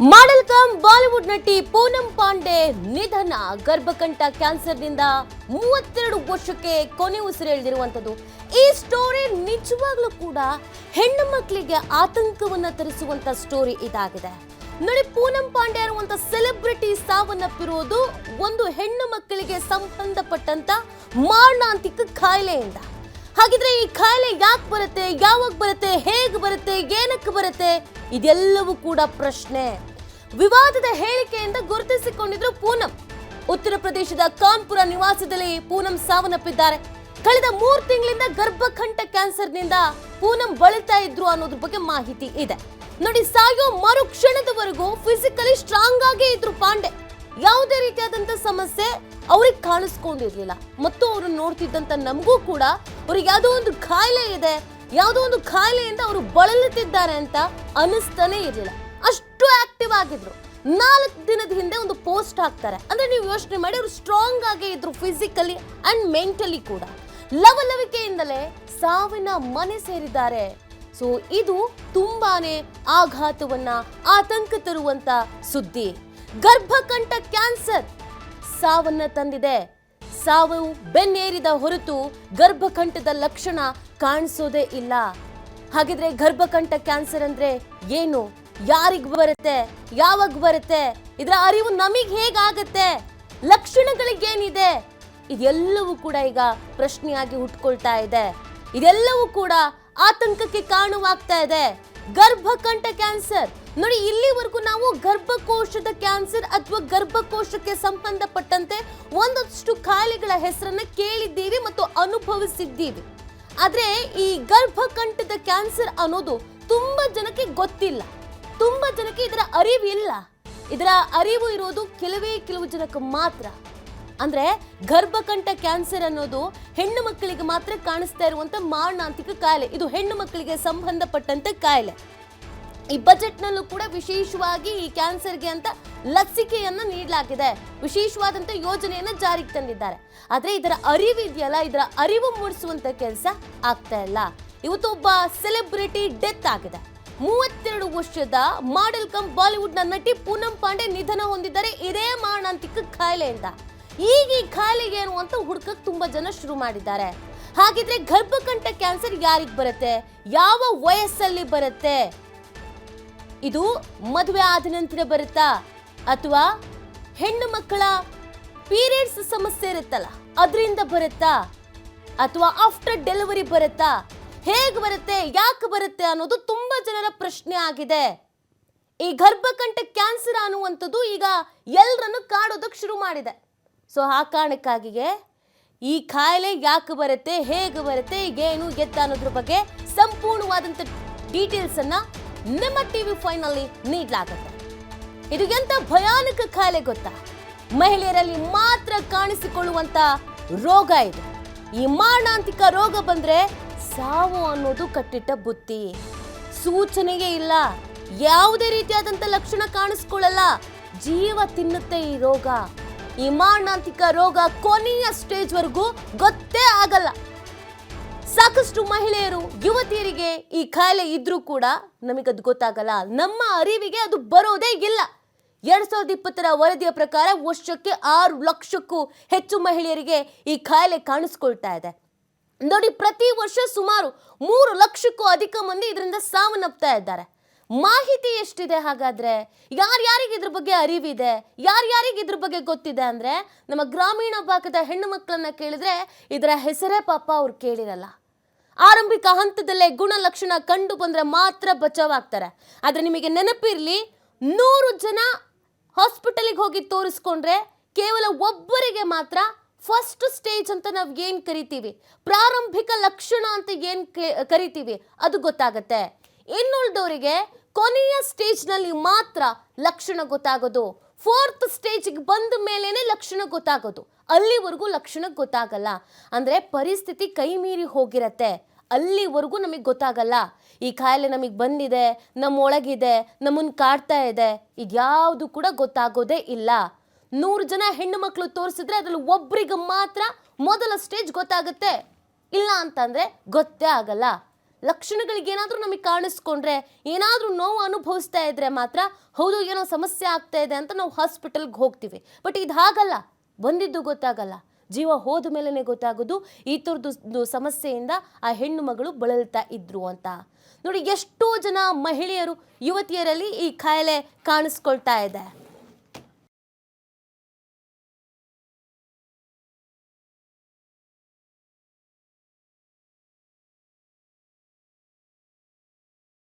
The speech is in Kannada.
ಮಾಡೆಲ್ ಕಮ್ ಬಾಲಿವುಡ್ ನಟಿ ಪೂನಂ ಪಾಂಡೆ ನಿಧನ. ಗರ್ಭಕಂಠ ಕ್ಯಾನ್ಸರ್ನಿಂದ ಮೂವತ್ತೆರಡು ವರ್ಷಕ್ಕೆ ಕೊನೆ ಉಸಿರು ಉಸಿರೆಳೆದಿರುವಂಥದ್ದು ಈ ಸ್ಟೋರಿ ನಿಜವಾಗ್ಲೂ ಕೂಡ ಹೆಣ್ಣು ಮಕ್ಕಳಿಗೆ ಆತಂಕವನ್ನ ತರಿಸುವಂತ ಸ್ಟೋರಿ ಇದಾಗಿದೆ. ನೋಡಿ, ಪೂನಂ ಪಾಂಡೆ ಅನ್ನುವಂತ ಸೆಲೆಬ್ರಿಟಿ ಸಾವನ್ನಪ್ಪಿರುವುದು ಒಂದು ಹೆಣ್ಣು ಮಕ್ಕಳಿಗೆ ಸಂಬಂಧಪಟ್ಟಂತ ಮಾರಣಾಂತಿಕ ಖಾಯಿಲೆಯಿಂದ. ಹಾಗಿದ್ರೆ ಈ ಖಾಯಿಲೆ ಯಾಕೆ ಬರುತ್ತೆ, ಯಾವಾಗ ಬರುತ್ತೆ ಬರುತ್ತೆ, ಏನಕ್ಕೆ ಬರುತ್ತೆ? ಇದೆಲ್ಲವೂ ಕೂಡ ಪ್ರಶ್ನೆ. ವಿವಾದದ ಹೇಳಿಕೆಯಿಂದ ಗುರುತಿಸಿಕೊಂಡಿದ್ರು ಪೂನಂ. ಉತ್ತರ ಪ್ರದೇಶದ ಕಾನ್ಪುರ ನಿವಾಸದಲ್ಲಿ ಪೂನಂ ಸಾವನ್ನಪ್ಪಿದ್ದಾರೆ. ಕಳೆದ ಮೂರು ತಿಂಗಳಿಂದ ಗರ್ಭಕಂಠ ಕ್ಯಾನ್ಸರ್ನಿಂದ ಪೂನಂ ಬಳಲ್ತಾ ಇದ್ರು ಅನ್ನೋದ್ರ ಬಗ್ಗೆ ಮಾಹಿತಿ ಇದೆ. ನೋಡಿ, ಸಾಯೋ ಮರು ಕ್ಷಣದವರೆಗೂ ಫಿಸಿಕಲಿ ಸ್ಟ್ರಾಂಗ್ ಆಗೇ ಇದ್ರು ಪಾಂಡೆ. ಯಾವುದೇ ರೀತಿಯಾದಂತ ಸಮಸ್ಯೆ ಅವ್ರಿಗೆ ಕಾಣಿಸ್ಕೊಂಡಿರ್ಲಿಲ್ಲ. ಮತ್ತು ಅವ್ರನ್ನ ನೋಡ್ತಿದ್ದಂತ ನಮಗೂ ಕೂಡ ಅವ್ರಿಗೆ ಯಾವುದೋ ಒಂದು ಕಾಯಿಲೆ ಇದೆ. ಯಾವುದೋ ಒಂದು ಖಾಯಿಲೆಯಿಂದ ಅವರು ಬಳಲುತ್ತಿದ್ದಾರೆ ಅಂತ ಅನಿಸ್ತಾನೆ ಇರಲಿಲ್ಲ. ಅಷ್ಟು ಆಕ್ಟಿವ್ ಆಗಿದ್ರು. ನಾಲ್ಕು ದಿನದ ಹಿಂದೆ ಒಂದು ಪೋಸ್ಟ್ ಹಾಕ್ತಾರೆ. ಅಂದ್ರೆ ನೀವು ಯೋಚನೆ ಮಾಡಿ, ಅವರು ಸ್ಟ್ರಾಂಗ್ ಆಗಿ ಇದ್ರು ಫಿಸಿಕಲಿ ಅಂಡ್ ಮೆಂಟಲಿ ಕೂಡ. ಲವಲವಿಕೆಯಿಂದಲೇ ಸಾವಿನ ಮನೆ ಸೇರಿದ್ದಾರೆ. ಸೊ ಇದು ತುಂಬಾನೇ ಆಘಾತವನ್ನ ಆತಂಕ ತರುವಂತ ಸುದ್ದಿ. ಗರ್ಭಕಂಠ ಕ್ಯಾನ್ಸರ್ ಸಾವನ್ನ ತಂದಿದೆ. ಸಾವು ಬೆನ್ನೇರಿದ ಹೊರತು ಗರ್ಭಕಂಠದ ಲಕ್ಷಣ ಕಾಣಿಸೋದೇ ಇಲ್ಲ. ಹಾಗಿದ್ರೆ ಗರ್ಭಕಂಠ ಕ್ಯಾನ್ಸರ್ ಅಂದ್ರೆ ಏನು? ಯಾರಿಗ್ ಬರುತ್ತೆ? ಯಾವಾಗ ಬರುತ್ತೆ? ಇದರ ಅರಿವು ನಮಗ್ ಹೇಗಾಗತ್ತೆ? ಲಕ್ಷಣಗಳಿಗೇನಿದೆ? ಇದೆಲ್ಲವೂ ಕೂಡ ಈಗ ಪ್ರಶ್ನೆಯಾಗಿ ಹುಟ್ಕೊಳ್ತಾ ಇದೆ. ಇದೆಲ್ಲವೂ ಕೂಡ ಆತಂಕಕ್ಕೆ ಕಾರಣವಾಗ್ತಾ ಇದೆ. ಗರ್ಭಕಂಠ ಕ್ಯಾನ್ಸರ್. ನೋಡಿ, ಇಲ್ಲಿವರೆಗೂ ನಾವು ಗರ್ಭಕೋಶದ ಕ್ಯಾನ್ಸರ್ ಅಥವಾ ಗರ್ಭಕೋಶಕ್ಕೆ ಸಂಬಂಧಪಟ್ಟಂತೆ ಒಂದಷ್ಟು ಕಾಯಿಲೆಗಳ ಹೆಸರನ್ನ ಕೇಳಿದ್ದೀವಿ ಮತ್ತು ಅನುಭವಿಸಿದ್ದೀವಿ. ಆದ್ರೆ ಈ ಗರ್ಭಕಂಠದ ಕ್ಯಾನ್ಸರ್ ಅನ್ನೋದು ತುಂಬಾ ಜನಕ್ಕೆ ಗೊತ್ತಿಲ್ಲ. ತುಂಬಾ ಜನಕ್ಕೆ ಇದರ ಅರಿವಿಲ್ಲ ಇದರ ಅರಿವು ಇರೋದು ಕೆಲವೇ ಕೆಲವು ಜನಕ್ಕೆ ಮಾತ್ರ. ಅಂದ್ರೆ ಗರ್ಭಕಂಠ ಕ್ಯಾನ್ಸರ್ ಅನ್ನೋದು ಹೆಣ್ಣು ಮಕ್ಕಳಿಗೆ ಮಾತ್ರ ಕಾಣಿಸ್ತಾ ಇರುವಂತ ಮಾರಣಾಂತಿಕ ಕಾಯಿಲೆ. ಇದು ಹೆಣ್ಣು ಮಕ್ಕಳಿಗೆ ಸಂಬಂಧಪಟ್ಟಂಥ ಕಾಯಿಲೆ. ಈ ಬಜೆಟ್ನಲ್ಲೂ ಕೂಡ ವಿಶೇಷವಾಗಿ ಈ ಕ್ಯಾನ್ಸರ್ಗೆ ಅಂತ ಲಸಿಕೆಯನ್ನು ನೀಡಲಾಗಿದೆ. ವಿಶೇಷವಾದಂತ ಯೋಜನೆಯನ್ನು ಜಾರಿಗೆ ತಂದಿದ್ದಾರೆ. ಆದ್ರೆ ಇದರ ಅರಿವಿದೆಯಲ್ಲ ಇದರ ಅರಿವು ಮೂಡಿಸುವಂತ ಕೆಲಸ ಆಗ್ತಾ ಇಲ್ಲ. ಇವತ್ತು ಒಬ್ಬ ಸೆಲೆಬ್ರಿಟಿ ಡೆತ್ ಆಗಿದೆ. ಮೂವತ್ತೆರಡು ವರ್ಷದ ಮಾಡೆಲ್ ಕಮ್ ಬಾಲಿವುಡ್ನ ನಟಿ ಪೂನಂ ಪಾಂಡೆ ನಿಧನ ಹೊಂದಿದ್ದಾರೆ. ಇದೇ ಮಾರಣಾಂತಿಕ ಖಾಯಿಲೆಯಿಂದ ಈಗ ಈ ಕಾಯಿಲೆಗೆ ಏನು ಅಂತ ಹುಡ್ಕಕ್ ತುಂಬಾ ಜನ ಶುರು ಮಾಡಿದ್ದಾರೆ. ಹಾಗಿದ್ರೆ ಗರ್ಭಕಂಠ ಕ್ಯಾನ್ಸರ್ ಯಾರಿಗೆ ಬರುತ್ತೆ? ಯಾವ ವಯಸ್ಸಲ್ಲಿ ಬರುತ್ತೆ? ಇದು ಮದುವೆ ಆದ ನಂತರ ಬರುತ್ತಾ? ಅಥವಾ ಹೆಣ್ಣು ಮಕ್ಕಳ ಪೀರಿಯಡ್ಸ್ ಸಮಸ್ಯೆ ಇರುತ್ತಲ್ಲ, ಅದರಿಂದ ಬರುತ್ತಾ? ಅಥವಾ ಆಫ್ಟರ್ ಡೆಲಿವರಿ ಬರುತ್ತಾ? ಹೇಗೆ ಬರುತ್ತೆ, ಯಾಕೆ ಬರುತ್ತೆ ಅನ್ನೋದು ತುಂಬಾ ಜನರ ಪ್ರಶ್ನೆ ಆಗಿದೆ. ಈ ಗರ್ಭಕಂಠ ಕ್ಯಾನ್ಸರ್ ಅನ್ನುವಂಥದ್ದು ಈಗ ಎಲ್ಲರನ್ನು ಕಾಡೋದಕ್ಕೆ ಶುರು ಮಾಡಿದೆ. ಸೊ ಆ ಕಾರಣಕ್ಕಾಗಿಯೇ ಈ ಕಾಯಿಲೆ ಯಾಕೆ ಬರುತ್ತೆ, ಹೇಗೆ ಬರುತ್ತೆ ಏನು ಎತ್ತ ಅನ್ನೋದ್ರ ಬಗ್ಗೆ ಸಂಪೂರ್ಣವಾದಂಥ ಡೀಟೇಲ್ಸ್ ಅನ್ನ ನಿಮ್ಮ ಟಿವಿ ಫೈನಲ್ಲಿ ನೀಡಲಾಗುತ್ತೆ. ಇದು ಎಂತ ಭಯಾನಕ ಕಾಯಿಲೆ ಗೊತ್ತಾ? ಮಹಿಳೆಯರಲ್ಲಿ ಮಾತ್ರ ಕಾಣಿಸಿಕೊಳ್ಳುವಂತ ರೋಗ ಇದು. ಈ ಮಾರಣಾಂತಿಕ ರೋಗ ಬಂದ್ರೆ ಸಾವು ಅನ್ನೋದು ಕಟ್ಟಿಟ್ಟ ಬುತ್ತಿ. ಸೂಚನೆಗೆ ಇಲ್ಲ. ಯಾವುದೇ ರೀತಿಯಾದಂತ ಲಕ್ಷಣ ಕಾಣಿಸ್ಕೊಳ್ಳಲ್ಲ. ಜೀವ ತಿನ್ನುತ್ತೆ ಈ ರೋಗ. ಈ ಮಾರಣಾಂತಿಕ ರೋಗ ಕೊನೆಯ ಸ್ಟೇಜ್ ವರೆಗೂ ಗೊತ್ತೇ ಆಗಲ್ಲ. ಸಾಕಷ್ಟು ಮಹಿಳೆಯರು, ಯುವತಿಯರಿಗೆ ಈ ಕಾಯಿಲೆ ಇದ್ರೂ ಕೂಡ ನಮಗದು ಗೊತ್ತಾಗಲ್ಲ. ನಮ್ಮ ಅರಿವಿಗೆ ಅದು ಬರೋದೇ ಇಲ್ಲ. ಎರಡ್ ಸಾವಿರದ ಇಪ್ಪತ್ತರ ವರದಿಯ ಪ್ರಕಾರ ವರ್ಷಕ್ಕೆ ಆರು ಲಕ್ಷಕ್ಕೂ ಹೆಚ್ಚು ಮಹಿಳೆಯರಿಗೆ ಈ ಕಾಯಿಲೆ ಕಾಣಿಸ್ಕೊಳ್ತಾ ಇದೆ. ನೋಡಿ, ಪ್ರತಿ ವರ್ಷ ಸುಮಾರು ಮೂರು ಲಕ್ಷಕ್ಕೂ ಅಧಿಕ ಮಂದಿ ಇದರಿಂದ ಸಾವನ್ನಪ್ತಾ ಇದ್ದಾರೆ. ಮಾಹಿತಿ ಎಷ್ಟಿದೆ ಹಾಗಾದ್ರೆ? ಯಾರ್ಯಾರಿಗೆ ಇದ್ರ ಬಗ್ಗೆ ಅರಿವಿದೆ? ಯಾರ್ಯಾರಿಗೆ ಇದ್ರ ಬಗ್ಗೆ ಗೊತ್ತಿದೆ ಅಂದ್ರೆ, ನಮ್ಮ ಗ್ರಾಮೀಣ ಭಾಗದ ಹೆಣ್ಣು ಮಕ್ಕಳನ್ನ ಕೇಳಿದ್ರೆ ಇದರ ಹೆಸರೇ ಪಾಪ ಅವ್ರು ಕೇಳಿರಲ್ಲ. ಆರಂಭಿಕ ಹಂತದಲ್ಲೇ ಗುಣಲಕ್ಷಣ ಕಂಡು ಬಂದರೆ ಮಾತ್ರ ಬಚಾವಾಗ್ತಾರೆ. ಆದರೆ ನಿಮಗೆ ನೆನಪಿರಲಿ, ನೂರು ಜನ ಹಾಸ್ಪಿಟಲಿಗೆ ಹೋಗಿ ತೋರಿಸ್ಕೊಂಡ್ರೆ ಕೇವಲ ಒಬ್ಬರಿಗೆ ಮಾತ್ರ ಫಸ್ಟ್ ಸ್ಟೇಜ್ ಅಂತ ನಾವು ಏನು ಕರಿತೀವಿ? ಪ್ರಾರಂಭಿಕ ಲಕ್ಷಣ ಅಂತ ಏನು ಕರಿತೀವಿ? ಅದು ಗೊತ್ತಾಗತ್ತೆ. ಇನ್ನುಳಿದವರಿಗೆ ಕೊನೆಯ ಸ್ಟೇಜ್ನಲ್ಲಿ ಮಾತ್ರ ಲಕ್ಷಣ ಗೊತ್ತಾಗೋದು. ಫೋರ್ತ್ ಸ್ಟೇಜಿಗೆ ಬಂದ ಮೇಲೇನೆ ಲಕ್ಷಣ ಗೊತ್ತಾಗೋದು. ಅಲ್ಲಿವರೆಗೂ ಲಕ್ಷಣ ಗೊತ್ತಾಗಲ್ಲ. ಅಂದರೆ ಪರಿಸ್ಥಿತಿ ಕೈ ಮೀರಿ ಹೋಗಿರತ್ತೆ. ಅಲ್ಲಿವರೆಗೂ ನಮಗೆ ಗೊತ್ತಾಗಲ್ಲ. ಈ ಕಾಯಿಲೆ ನಮಗೆ ಬಂದಿದೆ, ನಮ್ಮೊಳಗಿದೆ ನಮ್ಮನ್ನು ಕಾಡ್ತಾ ಇದೆ. ಇದ್ಯಾವುದು ಕೂಡ ಗೊತ್ತಾಗೋದೇ ಇಲ್ಲ. ನೂರು ಜನ ಹೆಣ್ಣು ಮಕ್ಕಳು ತೋರಿಸಿದ್ರೆ ಅದರಲ್ಲಿ ಒಬ್ರಿಗೆ ಮಾತ್ರ ಮೊದಲ ಸ್ಟೇಜ್ ಗೊತ್ತಾಗುತ್ತೆ. ಇಲ್ಲ ಅಂತಂದರೆ ಗೊತ್ತೇ ಆಗಲ್ಲ. ಲಕ್ಷಣಗಳಿಗೆ ಏನಾದರೂ ನಮಗೆ ಕಾಣಿಸ್ಕೊಂಡ್ರೆ, ಏನಾದರೂ ನೋವು ಅನುಭವಿಸ್ತಾ ಇದ್ರೆ ಮಾತ್ರ ಹೌದು, ಏನೋ ಸಮಸ್ಯೆ ಆಗ್ತಾ ಇದೆ ಅಂತ ನಾವು ಹಾಸ್ಪಿಟಲ್ಗೆ ಹೋಗ್ತೀವಿ. ಬಟ್ ಇದು ಹಾಗಲ್ಲ ಬಂದಿದ್ದು ಗೊತ್ತಾಗಲ್ಲ. ಜೀವ ಹೋದ ಮೇಲೇ ಗೊತ್ತಾಗೋದು, ಈ ಥರದ್ದು ಸಮಸ್ಯೆಯಿಂದ ಆ ಹೆಣ್ಣು ಮಗಳು ಬಳಲ್ತಾ ಇದ್ರು ಅಂತ. ನೋಡಿ, ಎಷ್ಟೋ ಜನ ಮಹಿಳೆಯರು, ಯುವತಿಯರಲ್ಲಿ ಈ ಕಾಯಿಲೆ ಕಾಣಿಸ್ಕೊಳ್ತಾ ಇದೆ.